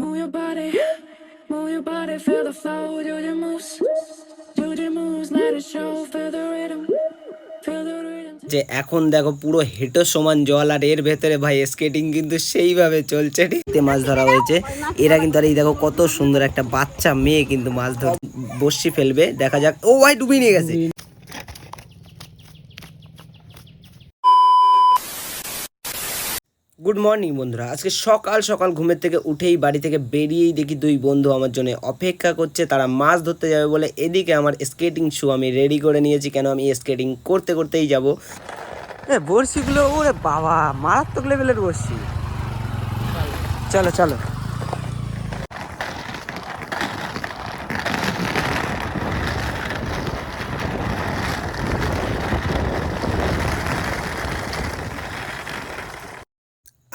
Move your body, move your body, feel the flow, do the moves, do the moves, let it show, feel the rhythm, feel the rhythm. যে এখন দেখো পুরো হেঁটো সমান জল আর এর ভেতরে ভাই স্কেটিং কিন্তু সেইভাবে চলছে। ঠিক মাছ ধরা হয়েছে। এরা কিন্তু আর এই দেখো কত সুন্দর একটা বাচ্চা মেয়ে কিন্তু মাছ ধর বসি ফেলবে। দেখা যাক। ও ভাই ডুবিয়ে নিয়ে গেছে। গুড মর্নিং বন্ধুরা। আজকে সকাল সকাল ঘুমের থেকে উঠেই বাড়ি থেকে বেরিয়েই দেখি দুই বন্ধু আমার জন্য অপেক্ষা করছে। তারা মাছ ধরতে যাবে বলে এদিকে আমার স্কেটিং শু আমি রেডি করে নিয়েছি। কেন আমি স্কেটিং করতে করতেই যাব? বড়শিগুলো, ওরে বাবা, মারাত্মক লেভেলের বড়শি। চলো চলো।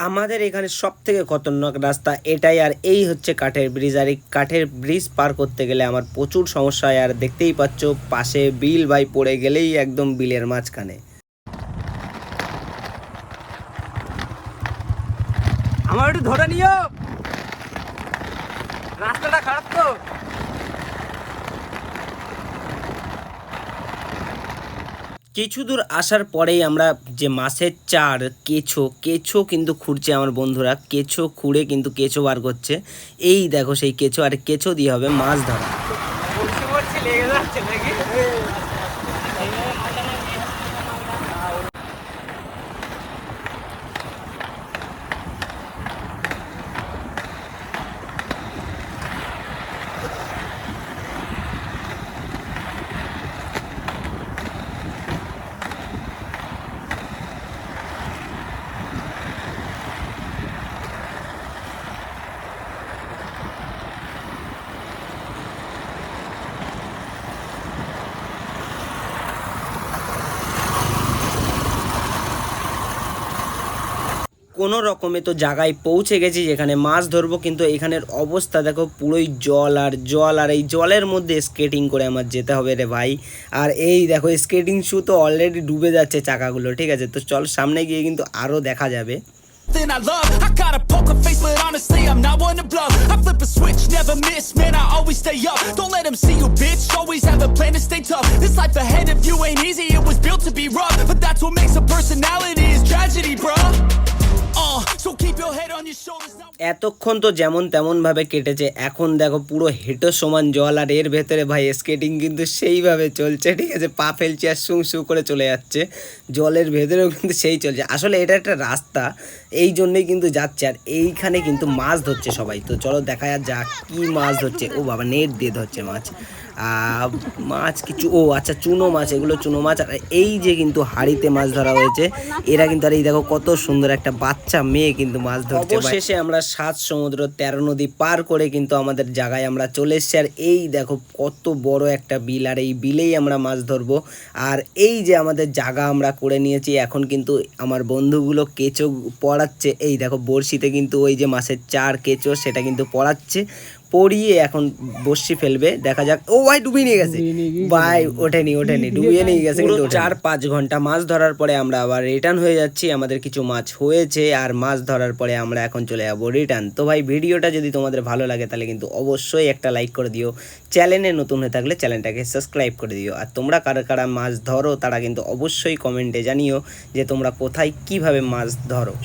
আমাদের এখানে সব থেকে খতরনাক রাস্তা এটাই, আর এই হচ্ছে কাঠের ব্রিজ আর এই কাঠের ব্রিজ পার করতে গেলে আমার প্রচুর সমস্যা হয়, আর দেখতেই পাচ্ছ পাশে বিল বাই পড়ে গেলেই একদম বিলের মাঝখানে। আমার একটু ধরে নিও। রাস্তাটা খারাপ তো। কিছু দূর আসার পরেই আমরা যে মাছের চার, কেঁচো কেঁচো কিন্তু খুঁড়ছে আমার বন্ধুরা, কেঁচো খুঁড়ে কিন্তু কেঁচো বার করছে। এই দেখো সেই কেঁচো, আর কেঁচো দিয়ে হবে মাছ ধরা। কোনো রকমে তো জায়গায় পৌঁছে গেছি যেখানে মাছ ধরবো কিন্তু এখানের অবস্থা দেখো পুরোই জল আর জল আর এই জলের মধ্যে স্কেটিং করে আমার যেতে হবে রে ভাই আর এই দেখো স্কেটিং শু তো অলরেডি ডুবে যাচ্ছে চাকাগুলো ঠিক আছে তো চল সামনে গিয়ে কিন্তু আরও দেখা যাবে Thing I love. I got a poker face, but honestly, I'm not one to bluff. I flip a switch, never miss, man. I always stay up. Don't let them see you, bitch. Always have a plan to stay tough. This life ahead of you ain't easy, it was built to be rough. But that's what makes a personality is tragedy, bruh. এতক্ষণ তো যেমন তেমন ভাবে কেটেছে, এখন দেখো পুরো হেঁটো সমান জল আর এর ভেতরে ভাই স্কেটিং কিন্তু সেইভাবে চলছে, ঠিক আছে? পা ফেলছে আর শু শু করে চলে যাচ্ছে, জলের ভেতরেও কিন্তু সেই চলছে। আসলে এটা একটা রাস্তা, এই জন্যই কিন্তু যাচ্ছে আর এইখানে কিন্তু মাছ ধরছে সবাই। তো চলো দেখা যাক কি মাছ ধরছে। ও বাবা, নেট দিয়ে ধরছে মাছ। মাছ কিছু, ও আচ্ছা চুনো মাছ, এগুলো চুনো মাছ। আর এই যে কিন্তু হাড়িতে মাছ ধরা হয়েছে, এরা কিন্তু, আর এই দেখো কত সুন্দর একটা বাচ্চা, মেয়ে কিন্তু মাছ ধরছে অবশেষে আমরা সাত সমুদ্র, তেরো নদী পার করে কিন্তু আমাদের জায়গায় আমরা চলে এসেছি। আর এই দেখো কত বড় একটা বিল, আর এই বিলেই আমরা মাছ ধরবো। আর এই যে আমাদের জায়গা আমরা করে নিয়েছি, এখন কিন্তু আমার বন্ধুগুলো কেঁচো পড়াচ্ছে। এই দেখো বড়শিতে কিন্তু ওই যে মাছের চার কেঁচো, সেটা কিন্তু পড়াচ্ছে। পড়িয়ে এখন বসি ফেলবে দেখা যাক। ও ভাই ডুবিয়ে নিয়ে গেছে। ভাই ওঠেনি ওঠেনি ডুবিয়ে নিয়ে গেছে কিন্তু চার পাঁচ ঘণ্টা মাছ ধরার পরে আমরা আবার রিটার্ন হয়ে যাচ্ছি আমাদের কিছু মাছ হয়েছে আর মাছ ধরার পরে আমরা এখন চলে যাব রিটার্ন তো ভাই ভিডিওটা যদি তোমাদের ভালো লাগে তাহলে কিন্তু অবশ্যই একটা লাইক করে দিও। চ্যানেলে নতুন হয়ে থাকলে চ্যানেলটাকে সাবস্ক্রাইব করে দিও। আর তোমরা কারা কারা মাছ ধরো তারা কিন্তু অবশ্যই কমেন্টে জানিও যে তোমরা কোথায় কীভাবে মাছ ধরো।